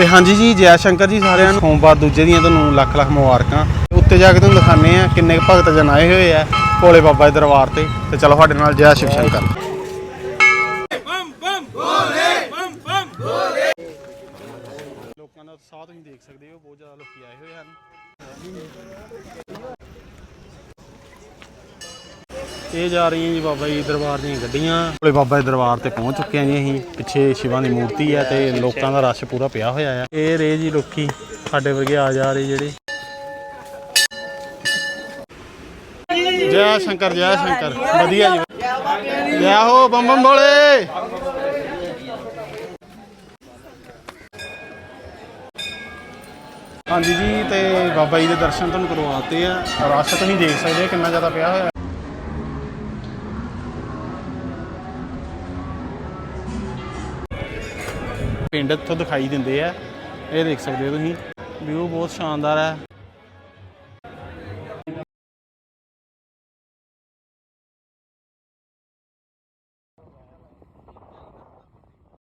ਤੇ ਹਾਂਜੀ ਜੀ ਜੈ ਸ਼ੰਕਰ ਜੀ ਸਾਰਿਆਂ ਨੂੰ। ਸੋਮਵਾਰ ਦੂਜੇ ਦੀਆਂ ਤੁਹਾਨੂੰ ਲੱਖ ਲੱਖ ਮੁਬਾਰਕਾਂ। ਉੱਤੇ ਜਾ ਕੇ ਤੁਹਾਨੂੰ ਦਿਖਾਣੇ ਆ ਕਿੰਨੇ ਕੁ ਭਗਤ ਜਨ ਆਏ ਹੋਏ ਆ ਭੋਲੇ ਬਾਬਾ ਦੇ ਦਰਬਾਰ ਤੇ। ਤੇ ਚਲੋ ਸਾਡੇ ਨਾਲ ਜੈ ਸ਼ਿਵ ਸ਼ੰਕਰ। ਲੋਕਾਂ ਦਾ ਉਤਸ਼ਾਹ ਤੁਸੀਂ ਦੇਖ ਸਕਦੇ ਹੋ ਬਹੁਤ ਜ਼ਿਆਦਾ ਲੋਕੀ ਆਏ ਹੋਏ ਹਨ। ਇਹ ਜਾ ਰਹੀਆਂ ਜੀ ਬਾਬਾ ਜੀ ਦਰਬਾਰ ਦੀਆਂ ਗੱਡੀਆਂ। ਭੋਲੇ ਬਾਬਾ ਜੀ ਦਰਬਾਰ ਤੇ ਪਹੁੰਚ ਚੁੱਕੇ ਹਾਂ ਜੀ ਅਸੀਂ। ਪਿੱਛੇ ਸ਼ਿਵਾਂ ਦੀ ਮੂਰਤੀ ਹੈ ਤੇ ਲੋਕਾਂ ਦਾ ਰਸ਼ ਪੂਰਾ ਪਿਆ ਹੋਇਆ ਹੈ ਇਹ ਰੇ ਜੀ ਲੋਕੀ, ਸਾਡੇ ਵਰਗੇ ਆ ਜਾ ਰਹੇ ਜਿਹੜੇ। ਜੈ ਸ਼ੰਕਰ ਜੈ ਸ਼ੰਕਰ। ਵਧੀਆ ਜੀ। ਜੈ ਹੋ ਬੰਮ ਬੰਮ ਬੋਲੇ ਹਾਂਜੀ ਜੀ, ਤੇ ਬਾਬਾ ਜੀ ਦੇ ਦਰਸ਼ਨ ਤੁਹਾਨੂੰ ਕਰਵਾਤੇ ਆ। ਰਸ਼ ਤੁਸੀਂ ਦੇਖ ਸਕਦੇ ਹੋ ਕਿੰਨਾ ਜ਼ਿਆਦਾ ਪਿਆ ਹੋਇਆ। ਪਿੰਡ ਇੱਥੋਂ ਦਿਖਾਈ ਦਿੰਦੇ ਆ। ਇਹ ਦੇਖ ਸਕਦੇ ਹੋ ਤੁਸੀਂ। ਵਿਊ ਬਹੁਤ ਸ਼ਾਨਦਾਰ ਹੈ